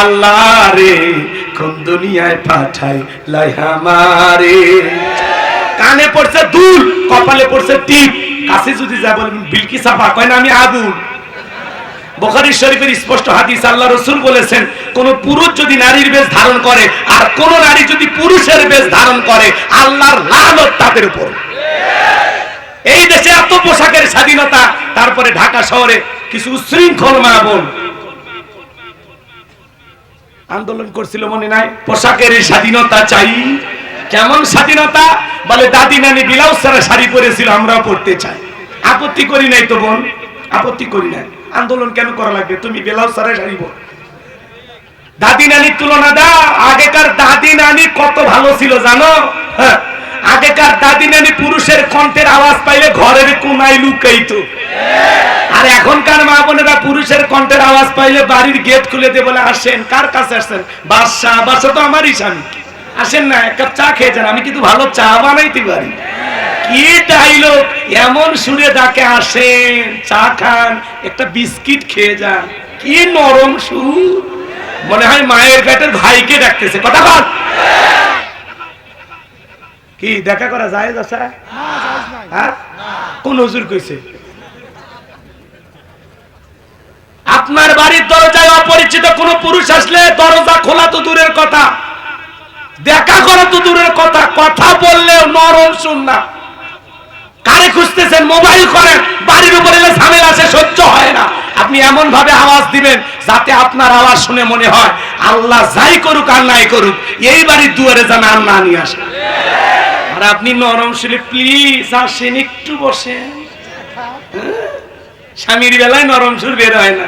আল্লাহ রে কোন দুনিয়ায় পাঠাই লাই আমারে। কানে পড়ছে দুল, কপালে পড়ছে টিপ। কাছে যদি যা বলবেন বিলকি সাফা কয় না, আমি আগুন। বোখারি শরীফের স্পষ্ট হাদিস আল্লাহ রসুল বলেছেন, কোন পুরুষ যদি নারীর বেশ ধারণ করে, আর কোন নারী যদি পুরুষের বেশ ধারণ করে, আল্লাহর লানত তাদের উপর। এই দেশে এত পোশাকের স্বাধীনতা, তারপরে ঢাকা শহরে কিছু উশৃঙ্খল মা বোন আন্দোলন করছিল মনে নাই? পোশাকের স্বাধীনতা চাই। কেমন স্বাধীনতা? বলে দাদি নানি ব্লাউজ ছাড়া শাড়ি পরেছিল আমরা পড়তে চাই। আপত্তি করি নাই তো বোন আপত্তি করি নাই। আন্দোলন কেন করা লাগবে? তুমি ব্লাউজ ছাড়া শাড়ি পর। দাদি নানির তুলনা দা আগেকার দাদি নানি কত ভালো ছিল জানো? হ্যাঁ, আগেকার দাদি নানি পুরুষের কণ্ঠের আওয়াজ পাইলে ঘরের কোনায় লুকাইতো। আর এখনকার মা বোনেরা পুরুষের কণ্ঠের আওয়াজ পাইলে বাড়ির গেট খুলে দিয়ে বলে, আসেন, কার কাছে আসেন বাদশাহ বাদশাহ তো আমারই স্বামী। আসেন না, এক কাপ চা খেয়ে যান, আমি কিন্তু ভালো চা বানাইতে পারি। কি ডাইলগ এমন সুরে ডাকে, আসেন, চা খান, একটা বিস্কিট খেয়ে যান। কি নরম সুর? মনে হয় মায়ের পেটের ভাইকে ডাকতেছে। কথা বল। কি দেখা করা যায় দশা হ্যাঁ? কোন হুজুর কইছে? আপনার বাড়ির দরজায় অপরিচিত কোন পুরুষ আসলে দরজা খোলা তো দূরের কথা। দেখা করা তো দূরের কথা কথা বললেও নরম শুন না। কারে খুঁজতেছেন? মোবাইল করেন। বাড়ির উপরে ঝামেলা আসে সহ্য হয় না। আপনি এমন ভাবে আওয়াজ দিবেন যাতে আপনার আওয়াজ শুনে মনে হয়, আল্লাহ যাই করুক আর নাই করুক, এই বাড়ির দুয়ারে যেন আর না নিয়ে আসে। আর আপনি নরম শুনে প্লিজ আসেন, একটু বসেন। হ্যাঁ? স্বামীর বেলায় নরম সুর বের হয় না।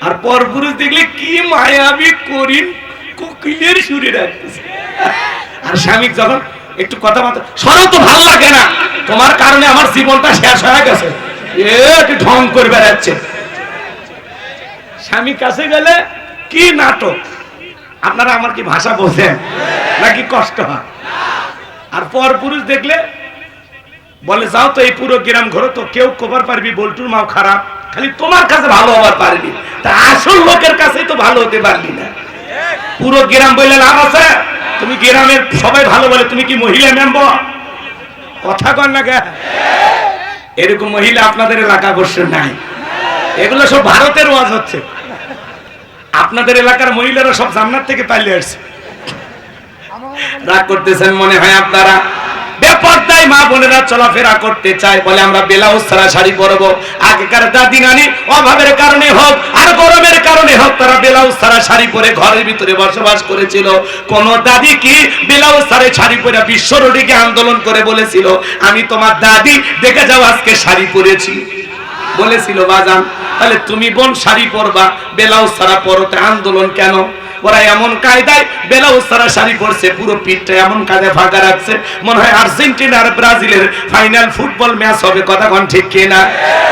আর পরপুরুষ দেখলে কি মায়াবী করিন কোকিলের সুরে রাখতেছে। আর স্বামী যখন একটু কথা বলতে, সরো তো, ভালো লাগে না। তোমার কারণে আমার জীবনটা শেষ হয়ে গেছে। এ ঢং করে বেড়াচ্ছে। স্বামী কাছে গেলে কি নাটক? আপনারা আমার কি ভাষা বোঝেন নাকি কষ্ট হয়? আর পর পুরুষ দেখলে বলে, যাও তো এই পুরো গ্রাম ঘরে, তো কেউ কবার পারবি, বল্টুর মাও খারাপ। খালি তোমার কাছে ভালো হবার পারবি তা আসল লোকের কাছেই তো ভালো হতে পারবি না। পুরো গ্রাম বললে লাভ আছে? তুমি গ্রামের সবাই ভালো বলে, তুমি কি মহিলা মেম্বার? কথা কর না কে? এরকম মহিলা আপনাদের এলাকা অবশ্য নাই। এগুলো সব ভারতের ওয়াজ হচ্ছে। আপনাদের এলাকার মহিলারা সব জান্নাত থেকে পালিয়ে আসছে। রাগ করতেছেন মনে হয় আপনারা? বেপরদায় মা বোনেরা চলাফেরা করতে চায় বলে আমরা ব্লাউজ ছাড়া শাড়ি পরবো। আগেকার দাদি নানি অভাবের কারণে হোক আর গরমের কারণে হোক তারা ব্লাউজ ছাড়া শাড়ি পরে ঘরের ভিতরে বসবাস করেছিল। কোন দাদি কি ব্লাউজ ছাড়া শাড়ি পরে বিশ্ব রোডীকে আন্দোলন করে বলেছিল আমি তোমার দাদি দেখে যাও আজকে শাড়ি পরেছি। বলেছিল বাজান তাহলে তুমি বোন শাড়ি পরবা ব্লাউজ ছাড়া পরতে আন্দোলন কেন? ওরা এমন কায়দায় ব্লাউজ ছাড়া শাড়ি পরছে, পুরো পিঠটা এমন কায়দায় ফাঁকা রাখছে। মনে হয় আর্জেন্টিনা আর ব্রাজিলের ফাইনাল ফুটবল ম্যাচ হবে, কথা কোন ঠিক কিনা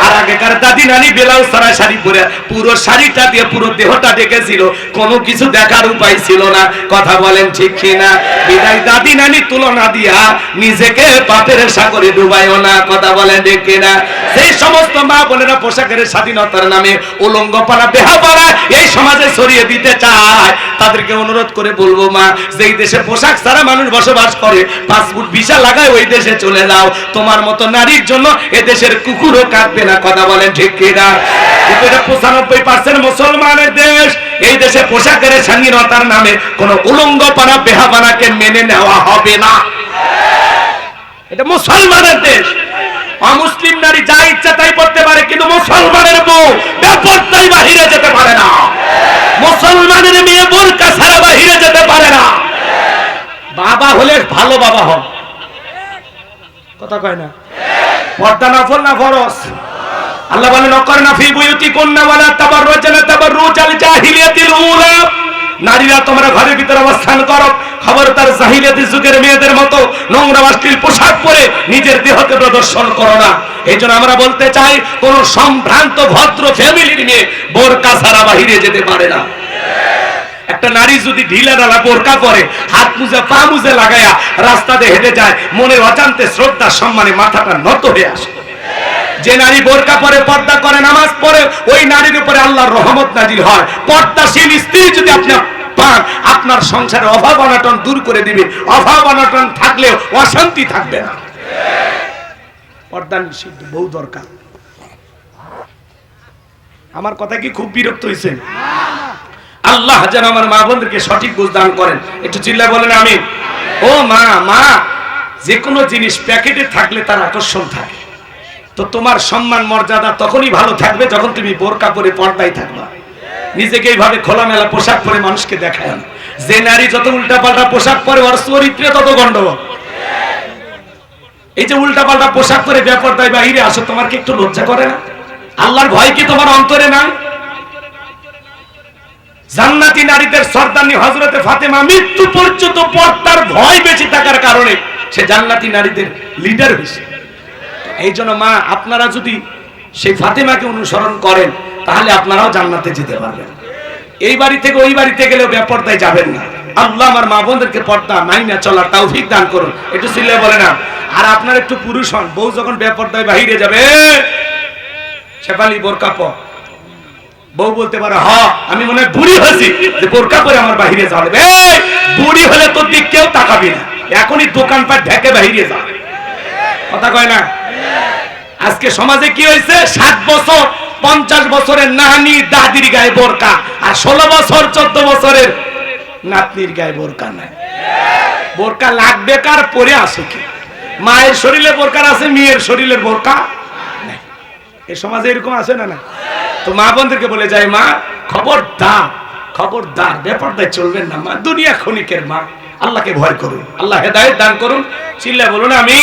আর আগেকার দাদি নানি ব্লাউজ ছাড়া শাড়ি পরে পুরো শাড়িটা দিয়ে পুরো দেহটা ডেকেছিল কোনো কিছু দেখার উপায় ছিল না, কথা বলেন ঠিক কিনা বিদায় দাদি নানি তুলনা দিয়া নিজেকে পাপের সাগরে ডুবাইও না, কথা বলেন ঠিক কিনা সেই সমস্ত মা বোনেরা পোশাকের স্বাধীনতার নামে উলঙ্গ পাড়া বেহা পাড়া এই সমাজে ছড়িয়ে দিতে চায়। তাদেরকে অনুরোধ করে বলব, মা, যেই দেশে পোশাক ছাড়া মানুষ বসবাস করে পাসপোর্ট ভিসা লাগায় ওই দেশে চলে যাও। তোমার মতো নারীর জন্য এ দেশের কুকুরও কাটবে না। কথা বলেন ঠিক কিনা? পঁচানব্বই পার্সেন্ট মুসলমানের দেশ। এই দেশে পোশাকের স্বাধীনতার নামে কোন উলঙ্গ পাড়া বেহাপানাকে মেনে নেওয়া হবে না। এটা মুসলমানের দেশ। অমুসলিম নারী যা ইচ্ছা তাই করতে পারে, কিন্তু মুসলমানের বউ বেপরদাই বাহিরে যেতে পারে না। মুসলমানের মেয়ে বোরকা ছাড়া বাহিরে যেতে পারে না। বাবা হলে ভালো বাবা হন। কথা কয় না? পর্দা না ফল না ফরস আল্লাহ বলেন নকর না ফি বুয়ুতি কন্যা ওয়ালা তাবাররুজানা তাবাররুজাল জাহিলিয়াতিল উলা। নারীরা তোমরা ঘরের ভিতরে অবস্থান করো। খবরদার জাহিলিয়াতি যুগের মেয়েদের মতো নোংরা অশ্লীল পোশাক পরে নিজের দেহকে প্রদর্শন করো না। এই আমরা বলতে চাই, কোন সম্ভ্রান্ত, ভদ্র ফ্যামিলির মেয়ে বোরকা ছাড়া বাহিরে যেতে পারে না। একটা নারী যদি ঢিলা ডালা বোরকা পরে, হাত মুজে, পা মুজে লাগায়া রাস্তাতে হেঁটে যায় মনে অজান্তে শ্রদ্ধা, সম্মানে মাথাটা নত হয়ে আসে। যে নারী বোরকা পরে পর্দা করে, নামাজ পড়ে, ওই নারীর উপরে আল্লাহর রহমত নাজিল হয়। পর্দাশীল স্ত্রী যদি আপনি পান, আপনার সংসারের অভাব অনাটন দূর করে দিবে। অভাব অনাটন থাকলেও অশান্তি থাকবে না। পর্দা নিষিদ্ধ, বউ দরকার। আমার কথা কি খুব বিরক্ত হয়েছেন আল্লাহ যেন আমার মা বোনদেরকে সঠিক বুঝ দান করেন। একটু চিল্লায় বলেন আমি ও মা মা যে কোনো জিনিস প্যাকেটে থাকলে তার আকর্ষণ থাকে। তো তোমার সম্মান, মর্যাদা তখনই ভালো থাকবে যখন তুমি বোরকা পরে পর্দায় থাকবা। নিজেকে এইভাবে খোলামেলা পোশাক পরে মানুষকে দেখায় না। যে নারী যত উল্টাপাল্টা পোশাক পরে, ওর চরিত্রে তত গন্ডগোল। এই যে উল্টাপাল্টা পোশাক পরে বেপরদায় বাহিরে আসো, তোমার কি একটু লজ্জা করে না? আল্লাহর ভয় কি তোমার অন্তরে নাই? জান্নাতি নারীদের সর্দানি হজরতে ফাতেমা মৃত্যু পর্যন্ত পর্দার ভয় বেঁচে থাকার কারণে সে জান্নাতি নারীদের লিডার হয়েছে। এই জন্য মা, আপনারা যদি সেই ফাতেমাকে অনুসরণ করেন, তাহলে আপনারাও জান্নাতে যেতে পারবেন। এই বাড়ি থেকে ওই বাড়িতে গেলেও বেপর্দায় যাবেন না। আল্লাহ আমার মা বোনদেরকে পর্দা, মাইনা চলার তৌফিক দান করুন। একটু সিলে বলে না। আর আপনার একটু পুরুষ হন, বউ যখন বেপর্দায় বাহিরে যাবে, শেফালি বোরকা পর। বউ বলতে পারে, হ, আমি মনে হয় বুড়ি হয়েছি যে বোরকা পরে আমার বাহিরে যাবে। বুড়ি হলে তোর দিক কেউ তাকাবি না। এখনই দোকানপাট ঢেকে বাহিরে যা। কথা কয় না? আজকে সমাজে কি হয়েছে? সাত বছর, পঞ্চাশ বছরের নানি দাদির গায়ে বোরকা, আর ষোলো বছর, চোদ্দ বছরের নাতনির গায়ে বোরকা নাই। বোরকা লাগবে কার? পরে আসে কি? মায়ের শরীরে বোরকার আছে, মেয়ের শরীরের বোরকা এ সমাজে এরকম আছে না না? তো মা বোনদেরকে বলে যায়, মা, খবরদার খবরদার ব্যাপারটাই চলবেন না, মা, দুনিয়া ক্ষণিকের মা, আল্লাহকে ভয় করুন, আল্লাহ হেদায়েত দান করুন চিল্লা বলুন আমি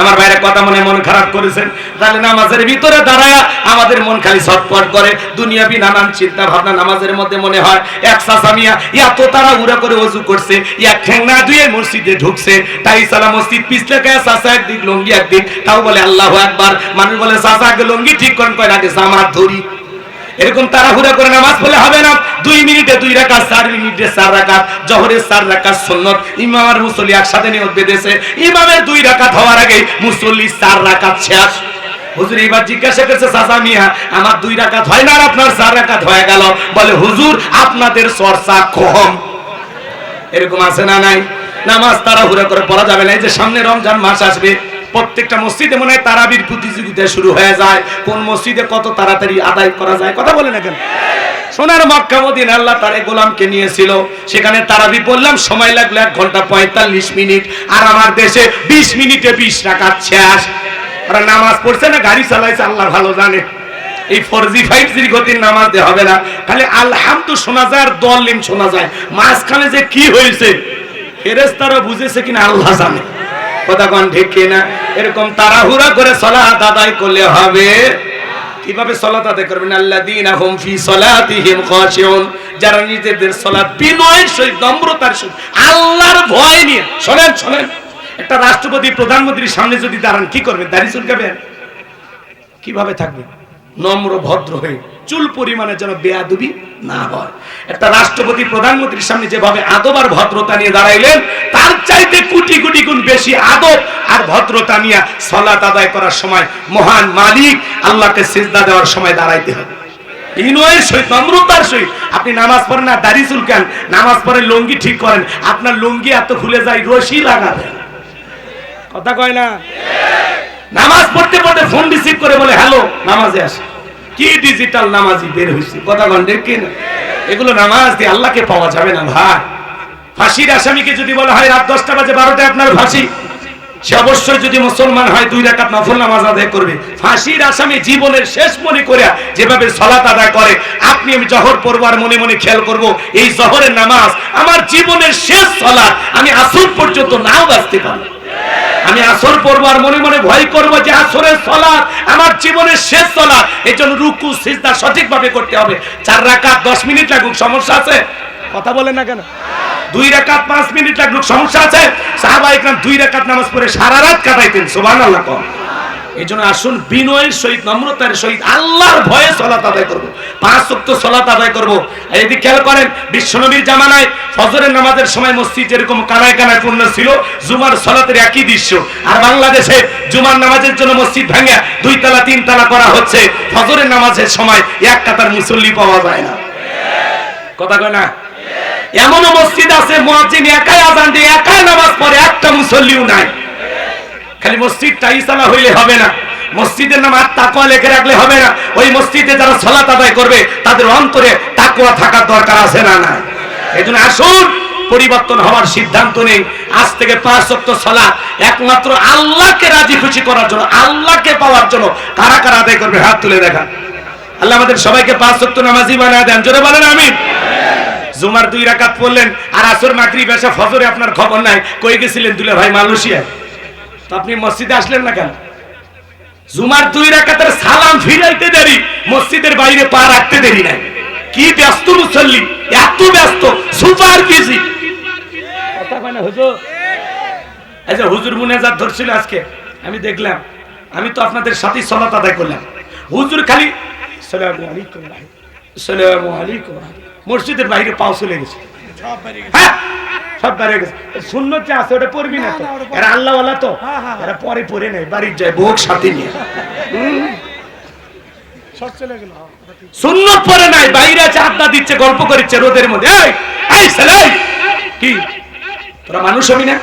আমার বাইরে কথা মনে মন খারাপ করেছেন। তাহলে নামাজের ভিতরে দাঁড়ায় আমাদের মন খালি ছটপট করে। দুনিয়াবি নানান চিন্তা ভাবনা নামাজের মধ্যে মনে হয়, এক সাসামিয়া এত তারা উড়া করে অজু করছে, এক ঠেংনা দুয়ে মসজিদে ঢুকছে। তাই সালা মসজিদ পিছলে গায়ে সাসা একদিক, লঙ্গি একদিক। তাও বলে, আল্লাহ একবার মানুষ বলে সাসা আগে লঙ্গি ঠিক করেন। কয় আগে জামাত ধরি। এরকম তাড়াহুড়া করে নামাজ পড়লে হবে না। দুই মিনিটে দুই রাকাত, চার মিনিটে চার রাকাত, জহরের চার রাকাত সুন্নত। ইমাম আর মুসল্লি একসাথে নিয়ত বেঁধেছে। ইমামের দুই রাকাত হওয়ার আগে মুসল্লি চার রাকাত শেষ। হুজুর এবার জিজ্ঞাসা করছে, চাচা মিয়া, আমার দুই রাকাত হয় না আর আপনার চার রাকাত হয়ে গেল? বলে, হুজুর, আপনাদের চর্চা কম। এরকম আছে না নাই? নামাজ তাড়াহুড়া করে পড়া যাবে না। এই যে সামনে রমজান মাস আসবে প্রত্যেকটা মসজিদে মনে হয় তারাবির প্রতিযোগিতা শুরু হয়ে যায়। কোন মসজিদে কত তাড়াতাড়ি আদায় করা যায়? কথা বলে না কেন? সোনার মক্কা মদিন আল্লাহ তার গোলামকে নিয়েছিল। সেখানে তারাবি বললাম, সময় লাগল এক ঘণ্টা পঁয়তাল্লিশ মিনিট। আর আমার দেশে বিশ মিনিটে বিশ রাখার শেষ। ওরা নামাজ পড়ছে না, গাড়ি চালাইছে, আল্লাহ ভালো জানে। এই ফোর জি ফাইভ জির গতির নামাজ দিয়ে হবে না। খালি আলহামদু শোনা যায় আর দলিম শোনা যায়। মাঝখানে যে কি হয়েছে ফেরেস্তারা বুঝেছে কিনা আল্লাহ জানে। কথা কন ঠিক কিনা? এরকম তাড়াহুড়া করে সলাত আদায় করলে হবে। কীভাবে সলাত আদায় করবেন? আল্লাযীনা হুম ফি সলাতিহিম খাশিউন। যারা নিজেদের সলাত বিনয়ের সহিত, নম্রতার সহিত, আল্লাহর ভয় নিয়ে শোনেন শোনেন। একটা রাষ্ট্রপতি, প্রধানমন্ত্রীর সামনে যদি দাঁড়ান, কি করবেন দাড়ি চুলকাবেন কীভাবে থাকবে? নম্র, ভদ্র হয়ে চুল পরিমাণে যেন বেয়াদবি না হয়। একটা রাষ্ট্রপতি, প্রধানমন্ত্রীর সামনে যেভাবে আদবার ভদ্রতা নিয়ে দাঁড়াইলেন, তার বেশি আদব আর ভদ্রতা নিয়ে সলাত আদায় করার সময় মহান মালিক আল্লাহকে সিজদা দেওয়ার সময় দাঁড়াইতে হবে। আপনি নামাজ পড়েন না, দাড়ি চুলকান, নামাজ পড়ে ঠিক করেন, আপনার এত খুলে যায়, রশি কথা কয় না? নামাজ পড়তে পড়তে ফোন রিসিভ করে বলে, হ্যালো, নামাজে আসে। কি ডিজিটাল নামাজি বের হয়েছে কথা গন্ডের কি না। এগুলো নামাজ দিয়ে আল্লাহকে পাওয়া যাবে না, ভাই। ফাঁসির আসামিকে যদি বলা হয় রাত দশটা বাজে বারোটায় আপনার ফাঁসি, সে অবশ্যই যদি মুসলমান হয় দুই রাকাত নফল নামাজ আদায় করবে। ফাঁসির আসামি জীবনের শেষ মনে করে যেভাবে সলাত আদায় করে, আপনি আমি জহর পড়ব আর মনে মনে খেয়াল করব, এই জহরের নামাজ আমার জীবনের শেষ সলাৎ আমি আসর পর্যন্ত নাও বাঁচতে পারব আমি আসর পড়ব আর মনে মনে ভয় করব যে আসরের সলাৎ আমার জীবনের শেষ সলাৎ এই জন্য রুকু, সিজদা সঠিকভাবে করতে হবে। চার রাকাত, দশ মিনিট লাগুক, সমস্যা আছে? কথা বলেন না কেন? দুই রাকাত পাঁচ মিনিট লাগুক সমস্যা আছে? সাহাবা ইকরাম দুই রাকাত নামাজ পড়ে সারা রাত কাটাইতেন, সুবহানাল্লাহ কম এই জন্য আসুন, বিনয়ের সহিত, নম্রতার সহিত আল্লাহর ভয়ে সলাত আদায় করব। পাঁচ শক্ত সলাত আদায় করব। এদিকে খেয়াল করেন, বিশ্বনবীর জামানায় ফজরের নামাজের সময় মসজিদ যেরকম কানায় কানায় পূর্ণ ছিল, জুমার সলাতের একই দৃশ্য। আর বাংলাদেশে জুমার নামাজের জন্য মসজিদ ভাঙা দুই তালা তিন তালা করা হচ্ছে। ফজরের নামাজের সময় এক কাতার মুসল্লি পাওয়া যায় না। কথা কয় না? এমনও মসজিদ আছে, মুয়াজ্জিন একাই আজান দিয়ে, একাই নামাজ পড়ে, একটা মুসল্লিও নাই। খালি মসজিদটা ইসালা হইলে হবে না। মসজিদের নাম আর তাকুয়া লেখে রাখলে হবে না। ওই মসজিদে যারা সলাত আদায় করবে, তাদের অন্তরে তাকুয়া থাকার দরকার আছে না না এই জন্য আসুন, পরিবর্তন হওয়ার সিদ্ধান্ত নেই আজ থেকে পাঁচ সপ্ত সলা একমাত্র আল্লাহকে রাজি খুশি করার জন্য, আল্লাহকে পাওয়ার জন্য কারা কারা আদায় করবে হাত তুলে দেখা আল্লাহ আমাদের সবাইকে পাঁচ সপ্ত নামাজি বানায় দেন। জোরে বলেন আমি জুমার দুই রাকাত পড়লেন আর আসর মাকরি বেশা ফজরে আপনার খবর নাই। কই গেছিলেন দুলে ভাই মালয়েশিয়ায় তো আপনি মসজিদে আসলেন না কেন? জুমার দুই রাকাতের সালাম ফিরাইতে দেরি, মসজিদের বাইরে পা রাখতে দেরি নাই। কি ব্যস্ত মুসল্লি, এত ব্যস্ত, সুপার বিজি। কথা কয় না হুজুর? যে হুজুর মুনাজাত ধরছিল আজকে, আমি দেখলাম, আমি তো আপনাদের সাথে সলাত আদায় করলাম। হুজুর খালি সালামু আলাইকুম সালামু আলাইকুম। মসজিদের বাইরে পাও চলে গেছে। হ্যাঁ, সব বাইরে গেছে। শূন্য যে আছে ওটা পড়বি না তো। এরা আল্লাহ তো। এরা পরে পড়ে নেই বাড়ির যায় ভোগ সাথে নিয়ে। শূন্য পরে নাই বাইরে আছে আড্ডা দিচ্ছে গল্প করছে রোদের মধ্যে। এই এই! কি? তোরা মানুষ হবি না?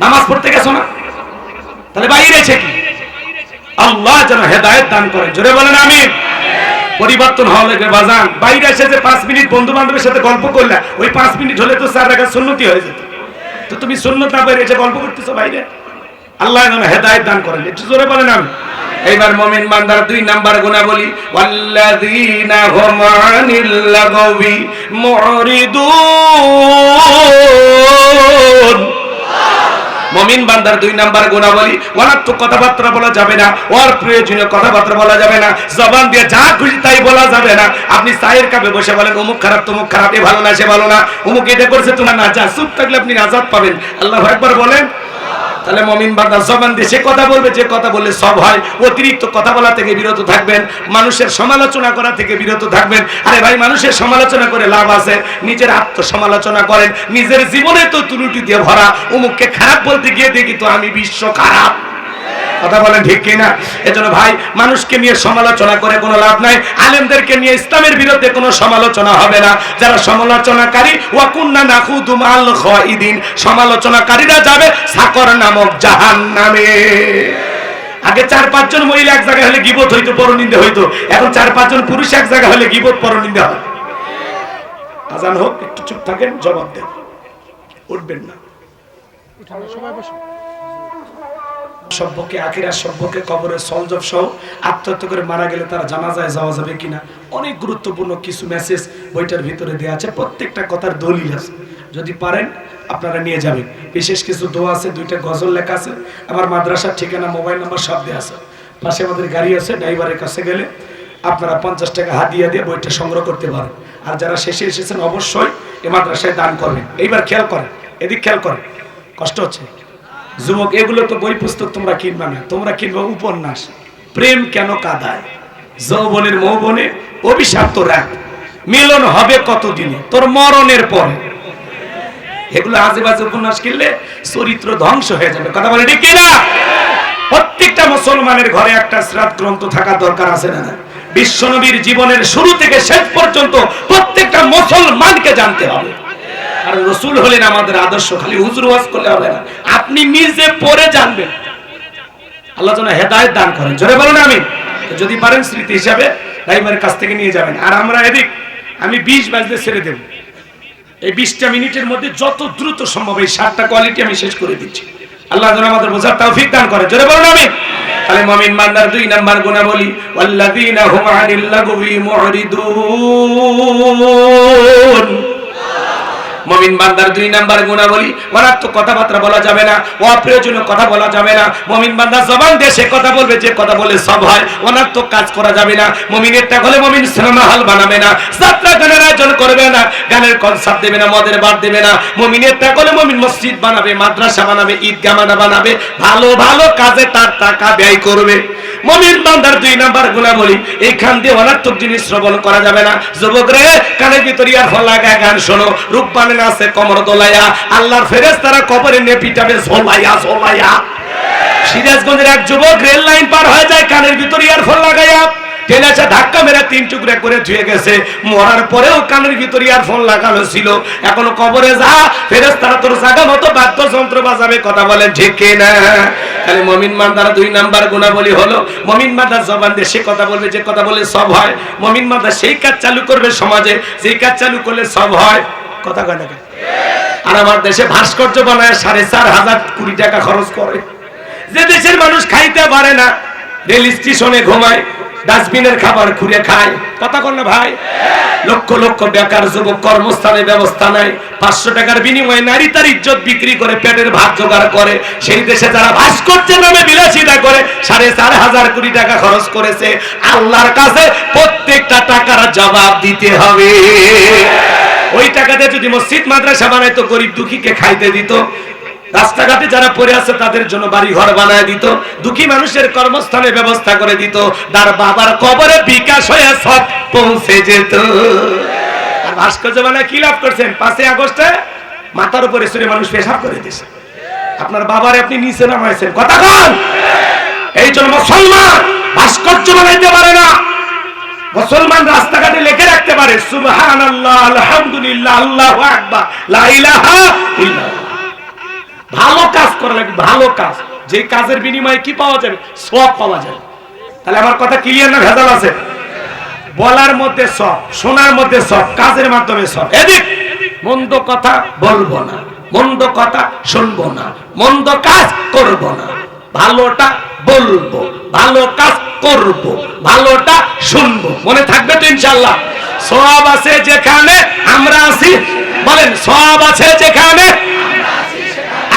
নামাজ পড়তে গেছো না? তাহলে বাইরে আছে কি? আল্লাহ যেন হেদায়েত দান করে। জোরে বলেন আমি পরিবর্তন হওয়া লাগবে, বাজান। বাইরে এসে যে পাঁচ মিনিট বন্ধু বান্ধবের সাথে গল্প করলে, ওই পাঁচ মিনিট হলে তো চার রাখা সুন্নতি হয়ে যেত। তো তুমি সুন্নত না বাইরে এসে গল্প করতেছো বাইরে? আল্লাহ যেন হেদায়ত দান করেন। একটু জোরে বলেন আমি। এইবার মমিন বান্দার দুই নাম্বার গুণা বলি ওয়াল্লাযীনা হুম আনিল লাগবি মুরিদুন। মমিন বান্দার দুই নাম্বার গুণাবলী। অনাত্মক কথাবার্তা বলা যাবে না, ওর প্রয়োজনীয় কথাবার্তা বলা যাবে না, জবান দিয়ে যা খুশি তাই বলা যাবে না। আপনি চায়ের কাপে বসে বলেন, অমুক খারাপ, তমুক খারাপ, এ ভালো না, সে ভালো না। অমুক এটা করছে তোমার না যা, চুপ থাকলে আপনি আজাদ পাবেন। আল্লাহ একবার বলেন তাহলে মমিন বান্দা জবান দিয়ে সে কথা বলবে, যে কথা বললে সব হয়। অতিরিক্ত কথা বলা থেকে বিরত থাকবেন, মানুষের সমালোচনা করা থেকে বিরত থাকবেন। আরে ভাই, মানুষের সমালোচনা করে লাভ আছে, নিজের আত্মসমালোচনা করেন, নিজের জীবনে তো ত্রুটি দিয়ে ভরা, অমুককে খারাপ বলতে গিয়ে দেখি তো আমি বিশ্ব খারাপ। কথা বলেন ঠিক কিনা? এজন্য ভাই, মানুষকে নিয়ে সমালোচনা করে কোনো লাভ নাই। আলেমদেরকে নিয়ে ইসলামের বিরুদ্ধে কোনো সমালোচনা হবে না। যারা সমালোচনাকারী, ওয়াকুন্না নাখুদু মাল খাইদিন সমালোচনাকারীরা যাবে সাকর নামক জাহান্নামে। আগে চার পাঁচজন মহিলা এক জায়গায় হলে গিবত হইতো, পরনিন্দে হইতো। এখন চার পাঁচজন পুরুষ এক জায়গায় হলে গিবত, পরনিন্দে হয়। আজান হোক, একটু চুপ থাকেন, জবাব দেন। উঠবেন না। সভ্যকে, আখিরা সভ্যকে, কবরের সলজব সহ আত্মহত্যা করে মারা গেলে তারা জানা যায় যাওয়া যাবে কিনা? অনেক গুরুত্বপূর্ণ কিছু মেসেজ বইটার ভিতরে দেওয়া আছে। প্রত্যেকটা কথার দলিল আছে। যদি পারেন, আপনারা নিয়ে যাবেন। বিশেষ কিছু দোয়া আছে, দুইটা গজল লেখা আছে। আমার মাদ্রাসার ঠিকানা, মোবাইল নাম্বার সব দেওয়া আছে। পাশে আমাদের গাড়ি আছে, ড্রাইভারের কাছে গেলে আপনারা পঞ্চাশ টাকা হাতিয়ে দিয়ে বইটা সংগ্রহ করতে পারেন। আর যারা শেষে এসেছেন, অবশ্যই এ মাদ্রাসায় দান করবেন। এইবার খেয়াল করেন, এদিক খেয়াল করেন। কষ্ট হচ্ছে। যুবক, এগুলো তো বই পুস্তক তোমরা কিনবা না। তোমরা কিনবা উপন্যাস। প্রেম কেন কাদায়? যৌবনের মৌবনে অভিশাপ্ত রাখ মিলন হবে কতদিনে? তোর মরণের পরে। এগুলো আজে বাজে উপন্যাস কিনলে চরিত্র ধ্বংস হয়ে যাবে। কথা বলে ঠিক কিনা? প্রত্যেকটা মুসলমানের ঘরে একটা শ্রাদ গ্রন্থ থাকা দরকার আছে না না? বিশ্বনবীর জীবনের শুরু থেকে শেষ পর্যন্ত প্রত্যেকটা মুসলমানকে জানতে হবে। আর রসুল হলেন আমাদের আদর্শ, খালি হুজুর ওয়াজ করলে হবে না। আপনি নিজে পড়ে জানবেন। আল্লাহ যেন হেদায়ত দান করেন। জোরে বলুন আমি যদি পারেন স্মৃতি হিসাবে ড্রাইভারের কাছ থেকে নিয়ে যাবেন। আর আমরা এদিক, আমি বিশ বাজলে ছেড়ে দেব। এই বিশটা মিনিটের মধ্যে যত দ্রুত সম্ভব এই সাতটা কোয়ালিটি আমি শেষ করে দিচ্ছি। আল্লাহ যেন আমাদের বোঝার তৌফিক দান করে জোরে বলুন আমি তাহলে মুমিন দুই নাম্বার গুনাহ বলি ওয়াল্লাযীনা হুম মমিন বান্দার দুই নাম্বার গুণাবলী অনাত্মক কথাবার্তা বলা যাবে না, অপ্রয়োজনীয় কথা বলা যাবে না। মমিন বান্দার জবান দিয়ে সে কথা বলবে, যে কথা বলে সব হয় অনাত্মক কাজ করা যাবে না। মমিনের মমিনেরটা হলে মমিন সিনেমা হল বানাবে না, যাত্রা গানের আয়োজন করবে না, গানের কনসার্ট দেবে না, মদের বার দেবে না। মমিনের মমিনেরটা হলে মমিন মসজিদ বানাবে, মাদ্রাসা বানাবে, ঈদগাহ বানাবে, ভালো ভালো কাজে তার টাকা ব্যয় করবে। মমিন বান্দার দুই নাম্বার গুণাবলী, এইখান দিয়ে অনাত্মক জিনিস শ্রবণ করা যাবে না। যুবক রে, কানের ভিতর ইয়ারফোন লাগায় গান শোনো। রূপ বানে আছে কমর দোলাইয়া আল্লাহর ফেরেস তারা কবরে নিয়ে পিটাবে ঝোলাইয়া ঝোলাইয়া সিরাজগঞ্জের এক যুবক রেল লাইন পার হয়ে যায়, কানের ভিতর ইয়ারফোন লাগাইয়া টেনেছে ধাক্কা মেরে তিন টুকরা করে ধুয়ে গেছে। মরার পরেও কানের ভিতর ইয়ারফোন লাগানো ছিল। এখনও কবরে যা ফেরেস তারা তোর জায়গা মতো বাদ্যযন্ত্র বাজাবে, কথা বলেন ঠিক না তাহলে মমিন মাদার দুই নাম্বার গুণাবলী হলো, মমিন মাদার জবান দিয়ে সে কথা বলবে, যে কথা বলে সব হয়। মমিন মাদার সেই কাজ চালু করবে সমাজে, যেই কাজ চালু করলে সব হয়। কথা না আর আমার দেশে ভাস্কর্য বানায় সাড়ে চার হাজার কোটি টাকা খরচ করে। যে দেশের মানুষ খাইতে পারে না, রেল স্টেশনে ঘুমায় ডাস্টবিনের খাবার খুঁড়ে খায়। কথা কর না ভাই। লক্ষ লক্ষ বেকার যুবক কর্মস্থানের ব্যবস্থা নাই পাঁচশো টাকার বিনিময়ে নারী তার ইজ্জত বিক্রি করে পেটের ভাত জোগাড় করে। সেই দেশে যারা ভাস্কর্যের নামে বিলাসিতা করে সাড়ে চার হাজার কোটি টাকা খরচ করেছে। আল্লাহর কাছে প্রত্যেকটা টাকার জবাব দিতে হবে। ওই টাকাতে যদি মসজিদ মাদ্রাসা বানাইতো গরিব দুঃখীকে খাইতে দিত রাস্তাঘাটে যারা পড়ে আছে, তাদের জন্য বাড়ি ঘর বানায় দিত, দুঃখী মানুষের কর্মস্থানের ব্যবস্থা করে দিত, তার বাবার কবরে বিকাশ হয়ে সব পৌঁছে যেত। আর ভাস্কর্য বানায় কি লাভ করছেন? পাঁচই আগস্টে মাথার উপরে সুরে মানুষ পেশাব করে দিয়েছে। আপনার বাবার আপনি নিচে নামাইছেন। কথা কন! এই জন্য মুসলমান ভাস্কর্য বানাইতে পারে না। মুসলমান রাস্তাঘাটে লিখে রাখতে পারে সুবহান আল্লাহ আলহামদুলিল্লাহ, আল্লাহ আকবার, লা ইলাহা ইল্লাল্লাহ। ভালো কাজ করা লাগবে, ভালো কাজ। যে কাজের বিনিময়ে কি পাওয়া যাবে? সব পাওয়া যাবে। তাহলে আমার কথা ক্লিয়ার না ভেজাল আছে? বলার মধ্যে সব, শোনার মধ্যে সব, কাজের মাধ্যমে সব। এদিক! মন্দ কথা বলব না, মন্দ কথা শুনব না, মন্দ কাজ করব না, ভালোটা বলব, ভালো কাজ করব, ভালোটা শুনব। মনে থাকবে তো ইনশাল্লাহ সব আছে যেখানে আমরা আছি। বলেন, সব আছে যেখানে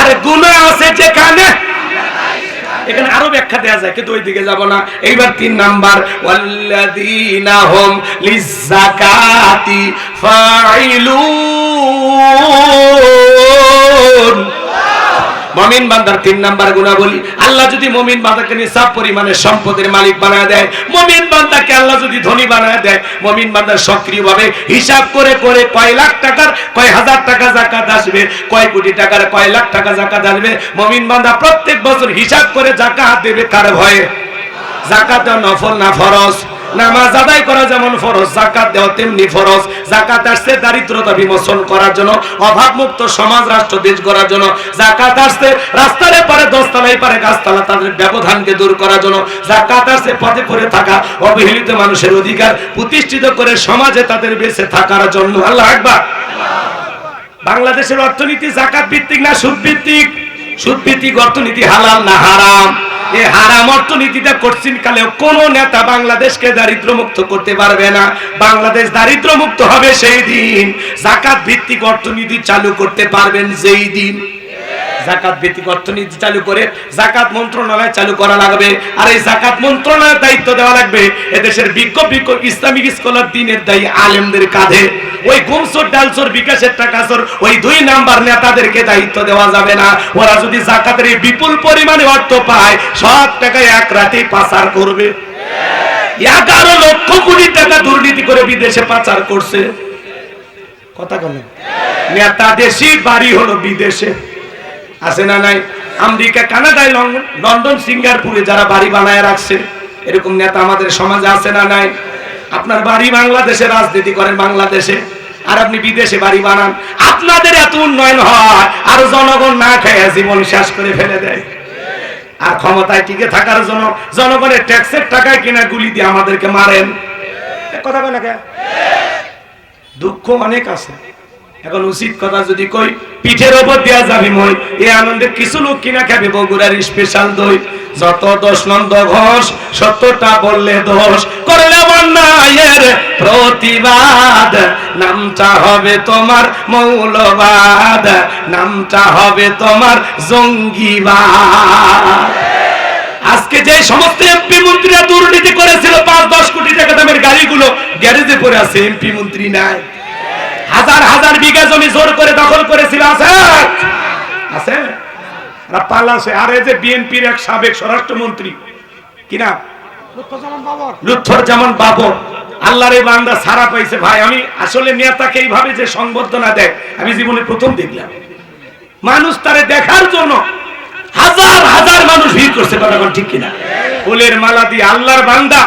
আর গুণা আছে যেখানে? এখানে আরও ব্যাখ্যা দেওয়া যায়, কিন্তু ওই দিকে যাব না। এইবার তিন নাম্বার, ওয়াল্লাযীনা হুম লিযাকাতি ফাইলুন মমিন বান্দার তিন নাম্বার গুণাবলী, আল্লাহ যদি মমিন বান্দাকে নিসাব পরিমাণে সম্পদের মালিক বানায় দেয়, মমিন বান্দাকে আল্লাহ যদি ধনী বানায় দেয়, মমিন বান্দা সক্রিয়ভাবে হিসাব করে করে কয় লাখ টাকার, কয় হাজার টাকা জাকাত আসবে, কয় কোটি টাকার, কয় লাখ টাকা জাকাত আসবে, মমিন বান্দা প্রত্যেক বছর হিসাব করে জাকাত দেবে কার ভয়ে? জাকাত নফল না ফরজ? নামাজ আদায় করা যেমন ফরজ জাকাত দেওয়া তেমনি ফরজ। জাকাত আসছে দারিদ্রতা বিমোচন করার জন্য অভাব মুক্ত সমাজ রাষ্ট্র দেশ করার জন্য। জাকাত আসছে রাস্তার পারে দশতলায় পারে গাছতলা, তাদের ব্যবধানকে দূর করার জন্য। জাকাত আসছে পথে পড়ে থাকা অবহেলিত মানুষের অধিকার প্রতিষ্ঠিত করে সমাজে তাদের বেঁচে থাকার জন্য। আল্লাহ একবার বাংলাদেশের অর্থনীতি জাকাত ভিত্তিক না সুদ ভিত্তিক সুদ ভিত্তিক অর্থনীতি হালাল না হারাম? এই হারাম অর্থনীতিটা করছেন কালে কোনো নেতা বাংলাদেশকে দারিদ্র মুক্ত করতে পারবে না। বাংলাদেশ দারিদ্র মুক্ত হবে সেই দিন। জাকাত ভিত্তিক অর্থনীতি চালু করতে পারবেন যেই দিন। জাকাত ভিত্তিক অর্থনীতি চালু করে, জাকাত মন্ত্রণালয় চালু করা লাগবে। আর এই জাকাত মন্ত্রণালয়ের দায়িত্ব দেওয়া লাগবে এদেশের বিজ্ঞ বিজ্ঞ ইসলামিক স্কলার দিনের দায়ী আলেমদের কাঁধে। ওই গুমসোর ডালসোর বিকাশের টাকাসোর ওই দুই নাম্বার নেতাদেরকে দায়িত্ব দেওয়া যাবে না। ওরা যদি জাকাতের এই বিপুল পরিমাণে অর্থ পায়, সব টাকা এক রাতে পাচার করবে। এগারো লক্ষ কোটি টাকা দুর্নীতি করে বিদেশে পাচার করছে। কথা কেন নেতা দেশি, বাড়ি হলো বিদেশে। আছে না নাই? আমেরিকা, কানাডায় লন্ডন সিঙ্গাপুরে যারা বাড়ি বানায় রাখছে, এরকম নেতা আমাদের সমাজে আছে না নাই? আপনার বাড়ি বাংলাদেশে, রাজনীতি করেন বাংলাদেশে, আর আপনি বিদেশে বাড়ি বানান, আপনাদের এত উন্নয়ন হয়, আর জনগণ না খেয়ে জীবন শেষ করে ফেলে দেয়। আর ক্ষমতায় টিকে থাকার জন্য জনগণের ট্যাক্সের টাকায় কিনা গুলি দিয়ে আমাদেরকে মারেন। কথা বলে দুঃখ অনেক আছে। এখন উচিত কথা যদি কই, পিঠের ওপর দেওয়া যাবে মই। এই আনন্দে কিছু লোক কিনা খাবে, বগুড়ার স্পেশাল দই। যত দোষ নন্দ ঘোষ, সত্যটা বললে দোষ। করলে অন্যায়ের প্রতিবাদ, নামটা হবে তোমার মৌলবাদ, নামটা হবে তোমার জঙ্গিবাদ। আজকে যে সমস্ত এমপি মন্ত্রীরা দুর্নীতি করেছিল, পাঁচ দশ কোটি টাকা দামের গাড়িগুলো গ্যারেজে পড়ে আছে এমপি মন্ত্রী নাই। হাজার হাজার বিঘা জমি জোর করে দখল করেছিল আছে? আছে? পালাছে আর এই যে বিএনপির এক সাবেক স্বরাষ্ট্রমন্ত্রী কিনা লুৎফর যেমন বাবর। আল্লাহর এই বান্দা সারা পাইছে ভাই। আমি আসলে নেতাকে এইভাবে যে সংবর্ধনা দেয় আমি জীবনে প্রথম দেখলাম। মানুষ তারে দেখার জন্য হাজার হাজার মানুষ ভিড় করছে কথা ঠিক কিনা? ফুলের মালা দিয়ে আল্লাহর বান্দা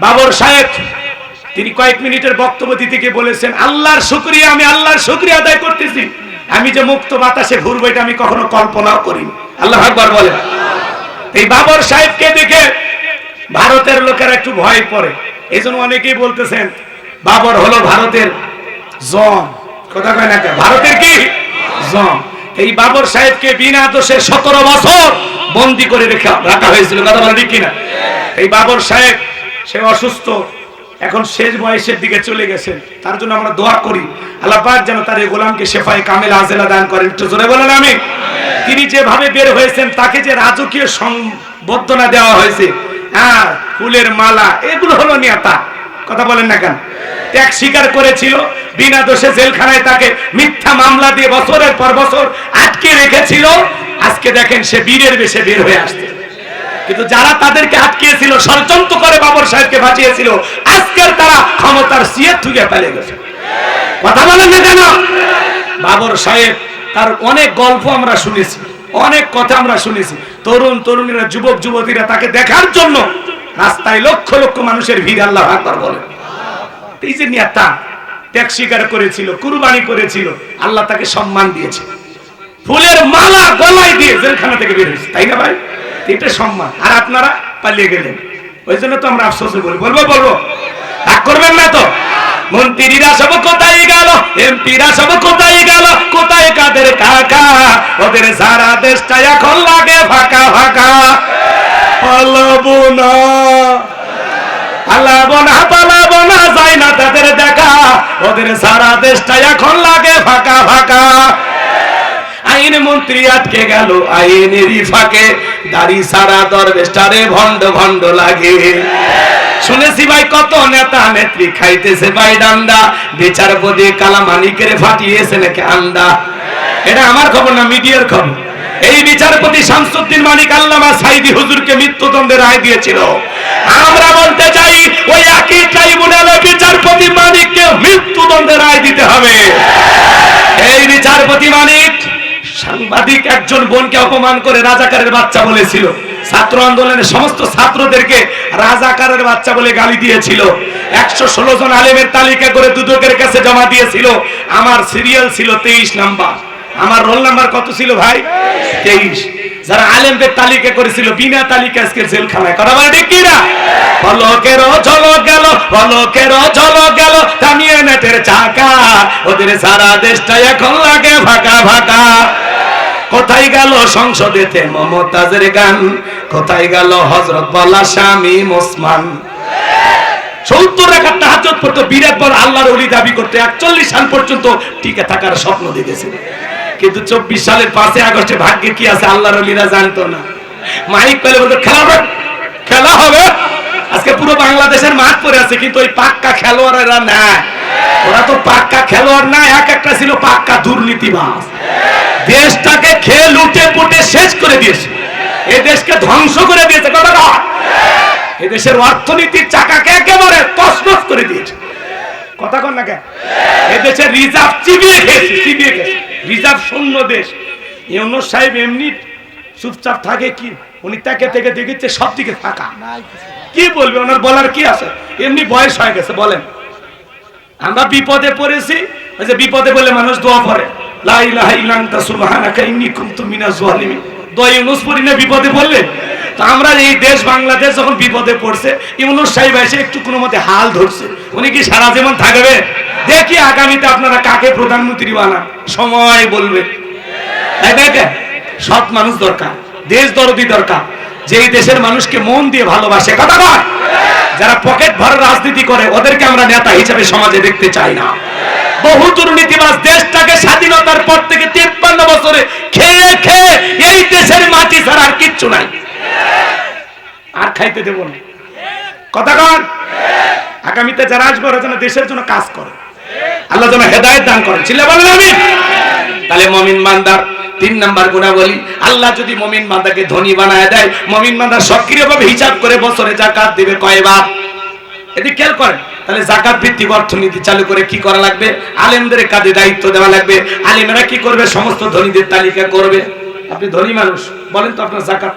বাবর সাহেব তিনি কয়েক মিনিটের বক্তব্য দিতে গিয়ে বলেছেন, আল্লাহর শুক্রিয়া, আমি আল্লাহর শুক্রিয়া আদায় করতেছি। আমি যে মুক্ত বাতাসে ঘুরবো, এটা আমি কখনো কল্পনাও করিনি। আল্লাহ আকবার বলে। এই বাবর সাহেবকে দেখে ভারতের লোকেরা একটু ভয় পড়ে। এই জন্য অনেকেই বলতেছেন, বাবর হলো ভারতের জম কথা কয় না? ভারতের কি? জম এই বাবর সাহেবকে বিনা দোষে সতেরো বছর বন্দি করে রেখা রাখা হয়েছিল। কথা বলে কিনা? এই বাবর সাহেব, সে অসুস্থ। এখন শেষ বয়সের দিকে চলে গেছেন। তার জন্য আমরা দোয়া করি। আল্লাহ যেন তার এই গোলামকে শেফাই কামেল আজেলা দান করেন। একটু জোরে বলেন আমি তিনি যেভাবে বের হয়েছেন, তাকে যে রাজকীয় সংবর্ধনা দেওয়া হয়েছে হ্যাঁ ফুলের মালা, এগুলো হলো নেতা। কথা বলেন না কেন? ত্যাগ স্বীকার করেছিল, বিনা দোষে জেলখানায় তাকে মিথ্যা মামলা দিয়ে বছরের পর বছর আটকে রেখেছিল। আজকে দেখেন সে বীরের বেশে বের হয়ে আসছে। কিন্তু যারা তাদেরকে আটকিয়েছিল, ষড়যন্ত্র করে বাবর সাহেবকে বাঁচিয়েছিল, আজকের তারা ক্ষমতার সিয়ের থুকে ফেলে গেছে। কথা বলেন না কেন? বাবর সাহেব, তার অনেক গল্প আমরা শুনেছি, অনেক কথা আমরা শুনেছি। তরুণ তরুণীরা, যুবক যুবতীরা তাকে দেখার জন্য রাস্তায় লক্ষ লক্ষ মানুষের ভিড় আল্লাহ আকবার বলে এই যে নেতা, ত্যাগ স্বীকার করেছিল, কুরবানি করেছিল, আল্লাহ তাকে সম্মান দিয়েছে। ফুলের মালা গলায় দিয়ে জেলখানা থেকে বের হয়েছে, তাই না ভাই? এটা সম্মান। আর আপনারা পালিয়ে গেলেন। ওই জন্য তো আমরা আফসোসে বলি বলব বলব। রাগ করবেন না তো। মন্ত্রীরা সব কোথায় গেল? এমপিরা সব কোথায় গেল? কোথায় কাদের কাকা? ওদের সারা দেশটা এখন লাগে ফাঁকা ফাঁকা। পালাবো না। পালাবো না পালাবো না যায় না তাদের দেখা। ওদের সারা দেশটা এখন লাগে ফাঁকা ফাঁকা। আইন মন্ত্রী আটকে গেল আইনেরই ফাঁকে দাড়ি সারা দরবেশটারে ভণ্ড ভণ্ড লাগে। শুনেছি ভাই, কত নেতা নেত্রী খাইতেছে ভাই ডান্ডা। বিচারপতি কালা মানিকের ফাটিয়েছে নাকি আন্ডা? এটা আমার খবর না, মিডিয়ার খবর? এই বিচারপতি শামসুদ্দিন মালিক আল্লামা সাইদি হুজুরকে মৃত্যুদণ্ডের রায় দিয়েছিল। আমরা বলতে চাই, ওই একই ট্রাইব্যুনালে বিচারপতি মানিককে মৃত্যুদণ্ডের রায় দিতে হবে। এই বিচারপতি মানিক সাংবাদিক একজন বোনকে অপমান করে রাজাকারের বাচ্চা বলেছিল। ছাত্র আন্দোলনের সমস্ত ছাত্রদেরকে রাজাকারের বাচ্চা বলে গালি দিয়েছিল। একশো ষোলো জন আলেমের তালিকা করে দুদকের কাছে জমা দিয়েছিল। আমার সিরিয়াল ছিল তেইশ নাম্বার। আমার রোল নাম্বার কত ছিল ভাই? তেইশ। যারা আলেমদের তালিকা করেছিল বিনা তালিকা আজকে জেলখানায়। কথা বলে ঠিক কিনা? পলকের ঝলক গেল, পলকের ঝলক গেল থামিয়ে নেটের চাকা। ওদের সারা দেশটা এখন লাগে ফাঁকা ফাঁকা। কোথায় গেল সংসদেতে মমতাজের গান? কোথায় গেল হজরত বলা স্বামী মুসমান সত্তর রেখার তাহাজত পড়তো, বিরাট বড় আল্লাহর অলি দাবি করতে, একচল্লিশ সাল পর্যন্ত টিকে থাকার স্বপ্ন দেখেছিল। কিন্তু চব্বিশ সালের পাঁচই আগস্টে ভাগ্যে কি আছে, আল্লাহর অলিরা জানতো না। মাইক পেলে বলতো, খেলা হবে খেলা হবে। আজকে পুরো বাংলাদেশের মাঠ পড়ে আছে, কিন্তু ওই পাক্কা খেলোয়াড়েরা না ওরা তো পাক্কা খেলোয়াড় না, এক একটা ছিল পাক্কা দুর্নীতিবাজ। দেশটাকে খেয়ে লুটে পুটে শেষ করে দিয়েছে। এই দেশকে ধ্বংস করে দিয়েছে, কথা না এদেশের অর্থনীতির চাকাকে একেবারে তসনস করে দিয়েছে। কথা কন না কেন? এদেশের রিজার্ভ চিবিয়ে খেয়েছে চিবিয়ে খেয়েছে। রিজার্ভ শূন্য দেশ। ইউনুস সাহেব এমনি চুপচাপ থাকে কি? উনি তাকে থেকে দেখেছে সব দিকে ফাঁকা। কি বলবে? ওনার বলার কি আছে? এমনি বয়স হয়ে গেছে, বলেন। আমরা বিপদে পড়েছি যে বিপদে বলে মানুষ দোয়া পড়ি একটু কোনো মতে হাল ধরছে। উনি কি সারা জীবন থাকবে? দেখি আগামীতে আপনারা কাকে প্রধানমন্ত্রী বানান। সময় বলবে। সৎ মানুষ দরকার, দেশ দরদি দরকার। যে এই দেশের মানুষকে মন দিয়ে ভালোবাসে, কথা কয়? যারা পকেট ভর রাজনীতি করে, ওদেরকে আমরা নেতা হিসেবে সমাজে দেখতে চাই না। বহু দুর্নীতিবাজ দেশটাকে স্বাধীনতার পর থেকে তিপ্পান্ন বছরে খেয়ে খেয়ে এই দেশের মাটি ছাড়া আর কিচ্ছু নাই। আর খাইতে দেব না। কথা কন আগামীতে যারা আসবে, ওরা যেন দেশের জন্য কাজ করে। আল্লাহ যেন হেদায়ত দান করেন। ছিল বলেন আমি তাহলে মমিন বান্দার তিন নাম্বার গুণা বলি আল্লাহ যদি মমিন বান্দাকে ধনী বানায় দেয়, মমিন বান্দা সক্রিয়ভাবে হিসাব করে বছরে জাকাত দিবে কয়বার? এটি খেয়াল করেন, তাহলে জাকাত ভিত্তিক অর্থনীতি চালু করে কি করা লাগবে? আলেমদের কাজে দায়িত্ব দেওয়া লাগবে। আলেমেরা কি করবে? সমস্ত ধনীদের তালিকা করবে। আপনি ধনী মানুষ, বলেন তো আপনার জাকাত।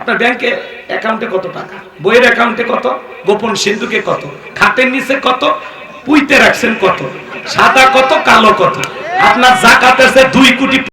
আপনার ব্যাংকে অ্যাকাউন্টে কত টাকা? বইয়ের অ্যাকাউন্টে কত? গোপন সিন্ধুকে কত? খাতের নিচে কত? পুইতে রাখছেন কত? সাদা কত? কালো কত? আপনার জাকাতের যে দুই কোটি